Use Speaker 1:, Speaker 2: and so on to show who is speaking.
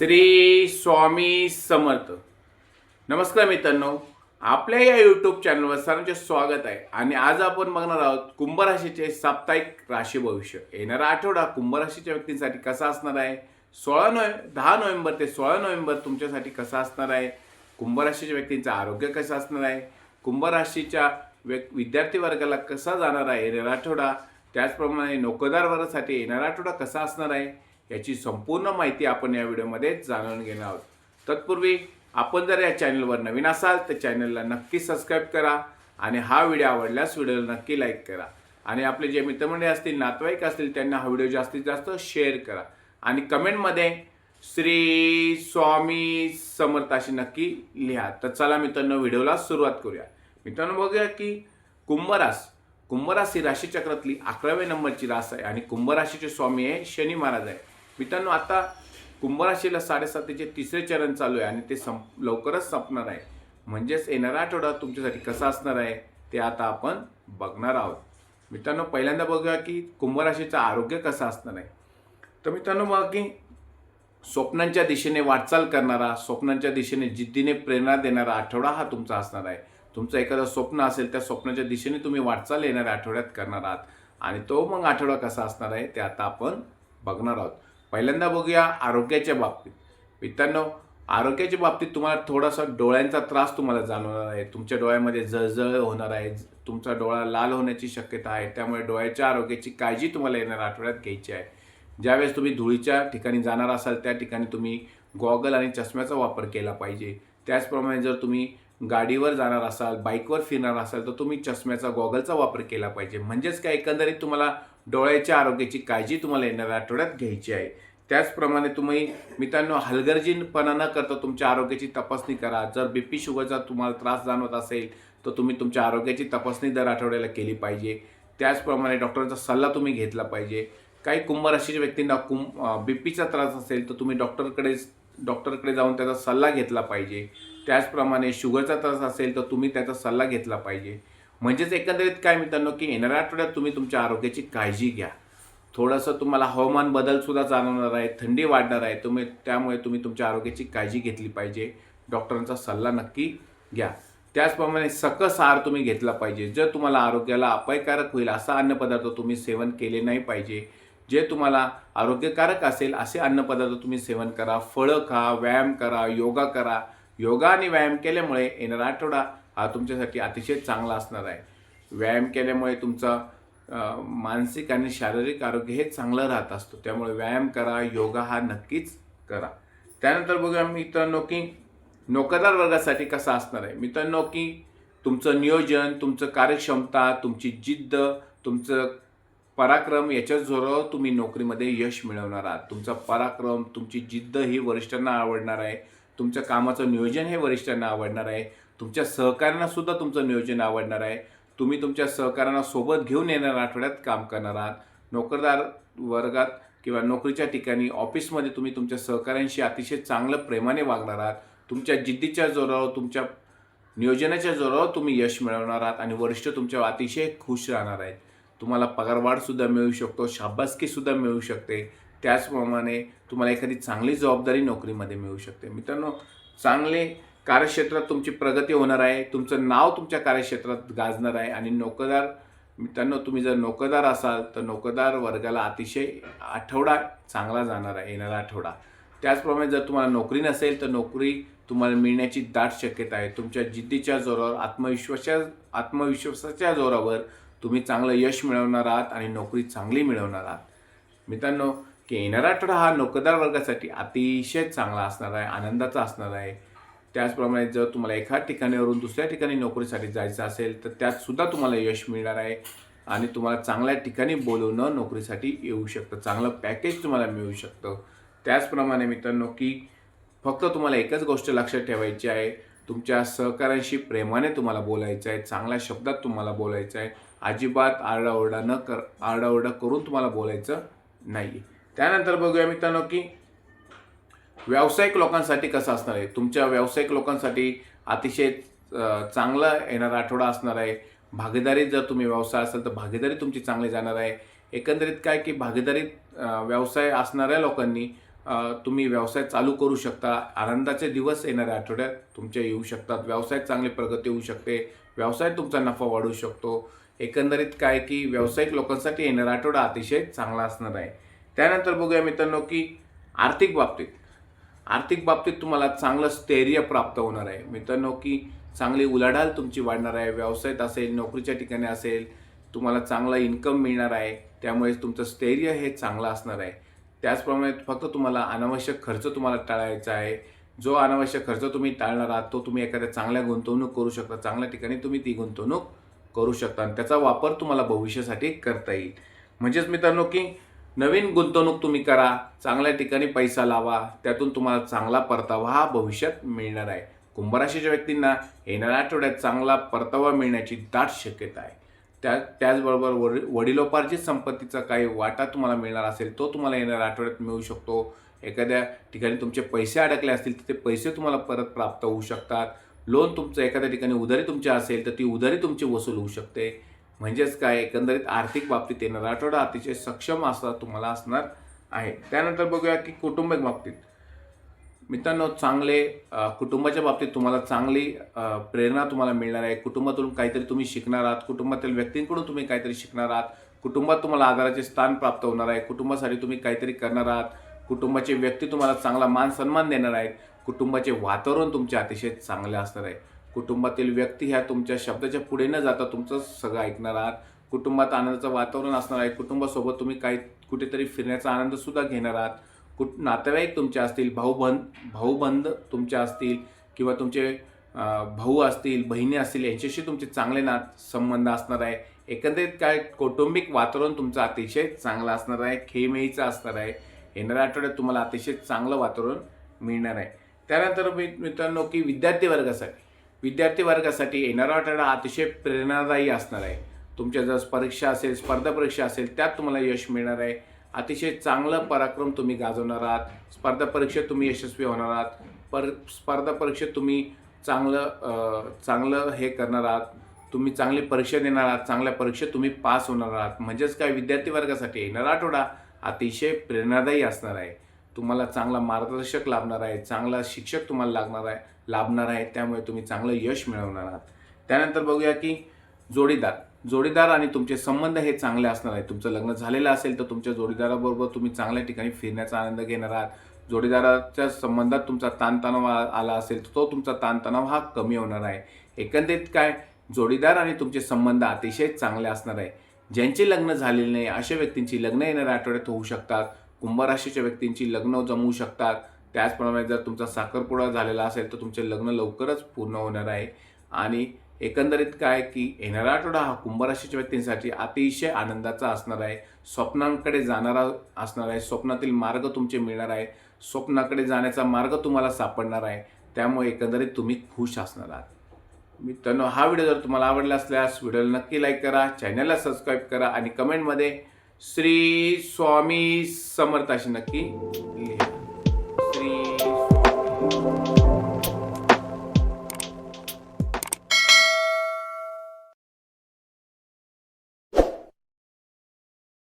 Speaker 1: श्री स्वामी समर्थ. नमस्कार मित्रांनो. आपल्या या यूट्यूब चॅनलवर सर्वांचे स्वागत आहे. आणि आज आपण बघणार आहोत कुंभ राशीचे साप्ताहिक राशी भविष्य. येणारा आठवडा कुंभ राशीच्या व्यक्तींसाठी कसा असणार आहे? सोळा नोव्हे दहा नोव्हेंबर ते सोळा नोव्हेंबर तुमच्यासाठी कसा असणार आहे? कुंभ राशीच्या व्यक्तींचं आरोग्य कसं असणार आहे? कुंभ राशीच्या व्यक विद्यार्थी वर्गाला कसा जाणार आहे? येणारा आठवडा. त्याचप्रमाणे नोकरदार वर्गासाठी येणारा आठवडा कसा असणार आहे? याची संपूर्ण माहिती आपण या व्हिडिओमध्ये जाणून घेणार आहोत. तत्पूर्वी आपण जर या चॅनलवर नवीन असाल तर चॅनलला नक्की सबस्क्राईब करा आणि हा व्हिडिओ आवडल्यास व्हिडिओला नक्की लाईक करा. आणि आपले जे मित्रमंडळी असतील नातेवाईक असतील त्यांना हा व्हिडिओ जास्तीत जास्त शेअर करा. आणि कमेंटमध्ये श्री स्वामी समर्थ अशी नक्की लिहा. तर चला मित्रांनो व्हिडिओला सुरुवात करूया. मित्रांनो बघूया की कुंभरास कुंभरास ही राशीचक्रातली अकराव्या नंबरची रास आहे आणि कुंभराशीचे स्वामी आहे शनी महाराज आहे. मित्रांनो आता कुंभ राशीला साडेसातीचे तिसरे चरण चालू आहे आणि ते संप लवकरच संपणार आहे. म्हणजेच येणारा आठवडा तुमच्यासाठी कसा असणार आहे ते आता आपण बघणार आहोत. मित्रांनो पहिल्यांदा बघूया की कुंभ राशीचं आरोग्य कसं असणार आहे. तर मित्रांनो मग की स्वप्नांच्या दिशेने वाटचाल करणारा स्वप्नांच्या दिशेने जिद्दीने प्रेरणा देणारा आठवडा हा तुमचा असणार आहे. तुमचं एखादं स्वप्न असेल त्या स्वप्नाच्या दिशेने तुम्ही वाटचाल येणाऱ्या आठवड्यात करणार आहात. आणि तो मग आठवडा कसा असणार आहे ते आता आपण बघणार आहोत. पहिल्यांदा बघूया आरोग्याच्या बाबतीत. मित्रांनो आरोग्याच्या बाबतीत तुम्हाला थोडासा डोळ्यांचा त्रास तुम्हाला जाणवणार आहे. तुमच्या डोळ्यामध्ये जळजळ होणार आहे. तुमचा डोळा लाल होण्याची शक्यता आहे. त्यामुळे डोळ्याच्या आरोग्याची काळजी तुम्हाला येणाऱ्या आठवड्यात घ्यायची आहे. ज्यावेळेस तुम्ही धुळीच्या ठिकाणी जाणार असाल त्या ठिकाणी तुम्ही गॉगल आणि चष्म्याचा वापर केला पाहिजे. त्याचप्रमाणे जर तुम्ही गाडीवर जाणार असाल बाईकवर फिरणार असाल तर तुम्ही चष्म्याचा गॉगलचा वापर केला पाहिजे. म्हणजेच काय एकंदरीत तुम्हाला डोळ्याच्या आरोग्याची काळजी तुम्हाला येणाऱ्या आठवड्यात घ्यायची आहे. त्याचप्रमाणे तुम्ही मित्रांनो हलगर्जीपणा न करता तुमच्या आरोग्याची तपासणी करा. जर बी पी शुगरचा तुम्हाला त्रास जाणवत असेल तर तुम्ही तुमच्या आरोग्याची तपासणी दर आठवड्याला केली पाहिजे. त्याचप्रमाणे डॉक्टरांचा सल्ला तुम्ही घेतला पाहिजे. काही कुंभ राशीच्या व्यक्तींना कुंभ बी पीचा त्रास असेल तर तुम्ही डॉक्टरकडे डॉक्टरकडे जाऊन त्याचा सल्ला घेतला पाहिजे. त्याचप्रमाणे शुगरचा त्रास असेल तर तुम्ही त्याचा सल्ला घेतला पाहिजे. म्हणजेच एकंदरीत काय मित्रांनो की येणाऱ्या आठवड्यात तुम्ही तुमच्या आरोग्याची काळजी घ्या. थोडंसं तुम्हाला हवामान बदलसुद्धा जाणवणार आहे थंडी वाढणार आहे तुम्ही त्यामुळे तुम्ही तुमच्या आरोग्याची काळजी घेतली पाहिजे. डॉक्टरांचा सल्ला नक्की घ्या. त्याचप्रमाणे सकस आहार तुम्ही घेतला पाहिजे. जर तुम्हाला आरोग्याला अपायकारक होईल असा अन्नपदार्थ तुम्ही सेवन केले नाही पाहिजे. जे तुम्हाला आरोग्यकारक असेल असे अन्नपदार्थ तुम्ही सेवन करा. फळं खा व्यायाम करा योगा करा. योगा आणि व्यायाम केल्यामुळे येणारा आठवडा हा तुमच्यासाठी अतिशय चांगला असणार आहे. व्यायाम केल्यामुळे तुमचा मानसिक आणि शारीरिक आरोग्य हे चांगलं राहत असतो. त्यामुळे व्यायाम करा योगा हा नक्कीच करा. त्यानंतर बघूया मित्रांनो की नोकरदार वर्गासाठी कसा असणार आहे. मित्रांनो की तुमचं नियोजन तुमचं कार्यक्षमता तुमची जिद्द तुमचं पराक्रम याच्या जोरावर तुम्ही नोकरीमध्ये यश मिळवणार आहात. तुमचा पराक्रम तुमची जिद्द ही वरिष्ठांना आवडणार आहे. तुमच्या कामाचं नियोजन हे वरिष्ठांना आवडणार आहे. तुमच्या सहकाऱ्यांनासुद्धा तुमचं नियोजन आवडणार आहे. तुम्ही तुमच्या सहकाऱ्यांना सोबत घेऊन येणाऱ्या आठवड्यात काम करणार आहात. नोकरदार वर्गात किंवा नोकरीच्या ठिकाणी ऑफिसमध्ये तुम्ही तुमच्या सहकाऱ्यांशी अतिशय चांगलं प्रेमाने वागणार आहात. तुमच्या जिद्दीच्या जोरावर तुमच्या नियोजनाच्या जोरावर तुम्ही यश मिळवणार आहात आणि वरिष्ठ तुमच्या अतिशय खुश राहणार आहेत. तुम्हाला पगारवाढसुद्धा मिळू शकतो शाबासकीसुद्धा मिळू शकते. त्याचप्रमाणे तुम्हाला एखादी चांगली जबाबदारी नोकरीमध्ये मिळू शकते. मित्रांनो चांगले कार्यक्षेत्रात तुमची प्रगती होणार आहे तुमचं नाव तुमच्या कार्यक्षेत्रात गाजणार आहे आणि नोकरदार मित्रांनो तुम्ही जर नोकरदार असाल तर नोकरदार वर्गाला अतिशय आठवडा चांगला जाणार आहे येणारा आठवडा. त्याचप्रमाणे जर तुम्हाला नोकरी नसेल तर नोकरी तुम्हाला मिळण्याची दाट शक्यता आहे. तुमच्या जिद्दीच्या जोरावर आत्मविश्वासाच्या आत्मविश्वासाच्या जोरावर तुम्ही चांगलं यश मिळवणार आहात आणि नोकरी चांगली मिळवणार आहात. मित्रांनो की येणारा आठवडा हा नोकरदार वर्गासाठी अतिशय चांगला असणार आहे आनंदाचा असणार आहे. त्याचप्रमाणे जर तुम्हाला एका ठिकाणीवरून दुसऱ्या ठिकाणी नोकरीसाठी जायचं असेल तर त्यातसुद्धा तुम्हाला यश मिळणार आहे आणि तुम्हाला चांगल्या ठिकाणी बोलवणं नोकरीसाठी येऊ शकतं. चांगलं पॅकेज तुम्हाला मिळू शकतं. त्याचप्रमाणे मित्रांनो की फक्त तुम्हाला एकच गोष्ट लक्षात ठेवायची आहे तुमच्या सहकाऱ्यांशी प्रेमाने तुम्हाला बोलायचं आहे चांगल्या शब्दात तुम्हाला बोलायचं आहे. अजिबात आरडाओरडा न कर आरडाओरडा करून तुम्हाला बोलायचं नाही त्यानंतर बघूया मित्रांनो की व्यावसायिक लोकांसाठी कसं असणार आहे? तुमच्या व्यावसायिक लोकांसाठी अतिशय चांगला येणारा आठवडा असणार आहे. भागीदारीत जर तुम्ही व्यवसाय असाल तर भागीदारी तुमची चांगली जाणार आहे. एकंदरीत काय की भागीदारीत व्यवसाय असणाऱ्या लोकांनी तुम्ही व्यवसाय चालू करू शकता. आनंदाचे दिवस येणाऱ्या आठवड्यात तुमचे येऊ शकतात. व्यवसायात चांगली प्रगती होऊ शकते. व्यवसायात तुमचा नफा वाढू शकतो. एकंदरीत काय की व्यावसायिक लोकांसाठी येणारा आठवडा अतिशय चांगला असणार आहे. त्यानंतर बघूया मित्रांनो की आर्थिक बाबतीत आर्थिक बाबतीत तुम्हाला चांगलं स्थैर्य प्राप्त होणार आहे. मित्रांनो की चांगली उलाढाल तुमची वाढणार आहे व्यवसायात असेल नोकरीच्या ठिकाणी असेल तुम्हाला चांगला इन्कम मिळणार आहे त्यामुळे तुमचं स्थैर्य हे चांगलं असणार आहे. त्याचप्रमाणे फक्त तुम्हाला अनावश्यक खर्च तुम्हाला टाळायचा आहे. जो अनावश्यक खर्च तुम्ही टाळणार आहात तो तुम्ही एखाद्या चांगल्या गुंतवणूक करू शकता. चांगल्या ठिकाणी तुम्ही ती गुंतवणूक करू शकता आणि त्याचा वापर तुम्हाला भविष्यासाठी करता येईल. म्हणजेच मित्रांनो की नवीन गुंतवणूक तुम्ही करा चांगल्या ठिकाणी पैसा लावा त्यातून तुम्हाला चांगला परतावा हा भविष्यात मिळणार आहे. कुंभराशीच्या व्यक्तींना येणाऱ्या आठवड्यात चांगला परतावा मिळण्याची दाट शक्यता आहे. त्या त्याचबरोबर वडील वडिलोपार्जित संपत्तीचा काही वाटा तुम्हाला मिळणार असेल तो तुम्हाला येणाऱ्या आठवड्यात मिळू शकतो. एखाद्या ठिकाणी तुमचे पैसे अडकले असतील तर ते पैसे तुम्हाला परत प्राप्त होऊ शकतात. लोन तुमचं एखाद्या ठिकाणी उधारी तुमची असेल तर ती उधारी तुमची वसूल होऊ शकते. म्हणजेच काय? एकंदरीत आर्थिक बाबतीत येणारा आठवडा अतिशय सक्षम असा तुम्हाला असणार आहे. त्यानंतर बघूया की कौटुंबिक बाबतीत. मित्रांनो चांगले कुटुंबाच्या बाबतीत तुम्हाला चांगली प्रेरणा तुम्हाला मिळणार आहे. कुटुंबातून काहीतरी तुम्ही शिकणार आहात. कुटुंबातील व्यक्तींकडून तुम्ही काहीतरी शिकणार आहात. कुटुंबात तुम्हाला आधाराचे स्थान प्राप्त होणार आहे. कुटुंबासाठी तुम्ही काहीतरी करणार आहात. कुटुंबाचे व्यक्ती तुम्हाला चांगला मान सन्मान देणार आहेत. कुटुंबाचे वातावरण तुमचे अतिशय चांगले असणार आहे. कुटुंबातील व्यक्ती ह्या तुमच्या शब्दाच्या पुढे न जाता तुमचं सगळं ऐकणार आहात. कुटुंबात आनंदाचं वातावरण असणार आहे. कुटुंबासोबत तुम्ही काही कुठेतरी फिरण्याचा आनंदसुद्धा घेणार आहात. कुठ नातेवाईक तुमचे असतील भाऊबंद भाऊबंद तुमचे असतील किंवा तुमचे भाऊ असतील बहिणी असतील यांच्याशी तुमचे चांगले नात संबंध असणार आहे. एकंदरीत काय कौटुंबिक वातावरण तुमचं अतिशय चांगलं असणार आहे. खेमेईचं असणार आहे. येणाऱ्या आठवड्यात तुम्हाला अतिशय चांगलं वातावरण मिळणार आहे. त्यानंतर मी मित्रांनो की विद्यार्थी वर्गासाठी. विद्यार्थी वर्गासाठी येणारा आठवडा अतिशय प्रेरणादायी असणार आहे. तुमच्या जर परीक्षा असेल स्पर्धा परीक्षा असेल त्यात तुम्हाला यश मिळणार आहे. अतिशय चांगलं पराक्रम तुम्ही गाजवणार आहात. स्पर्धा परीक्षेत तुम्ही यशस्वी होणार आहात. पर स्पर्धा परीक्षेत तुम्ही चांगलं चांगलं हे करणार आहात. तुम्ही चांगली परीक्षा देणार आहात. चांगल्या परीक्षेत तुम्ही पास होणार आहात. म्हणजेच काय? विद्यार्थी वर्गासाठी येणारा आठवडा अतिशय प्रेरणादायी असणार आहे. तुम्हाला चांगला मार्गदर्शक लाभणार आहे. चांगला शिक्षक तुम्हाला लागणार आहे. लाभणार आहे त्यामुळे तुम्ही चांगलं यश मिळवणार आहात. त्यानंतर बघूया की जोडीदार. जोडीदार आणि तुमचे संबंध हे चांगले असणार आहेत. तुमचं लग्न झालेलं असेल तर तुमच्या जोडीदाराबरोबर तुम्ही चांगल्या ठिकाणी फिरण्याचा आनंद घेणार आहात. जोडीदाराच्या संबंधात तुमचा ताणतणाव आला असेल तर तो तुमचा ताणतणाव हा कमी होणार आहे. एकंदरीत काय? जोडीदार आणि तुमचे संबंध अतिशय चांगले असणार आहे. ज्यांचे लग्न झालेली नाही अशा व्यक्तींची लग्न येणाऱ्या आठवड्यात होऊ शकतात. कुंभराशीच्या व्यक्तींची लग्न जमवू शकतात. त्याचप्रमाणे जर तुमचा साखरपुडा झालेला असेल तर तुमचे लग्न लवकरच पूर्ण होणार आहे. आणि एकंदरीत काय की येणारा आठवडा हा कुंभराशीच्या व्यक्तींसाठी अतिशय आनंदाचा असणार आहे. स्वप्नांकडे जाणारा असणार आहे. स्वप्नातील मार्ग तुमचे मिळणार आहे. स्वप्नाकडे जाण्याचा मार्ग तुम्हाला सापडणार आहे. त्यामुळे एकंदरीत तुम्ही खुश असणार आहात. मित्रांनो हा व्हिडिओ जर तुम्हाला आवडला असल्यास व्हिडिओला नक्की लाईक करा चॅनलला सबस्क्राईब करा आणि कमेंटमध्ये श्री स्वामी समर्थ अशी नक्की लिहा श्री स्वामी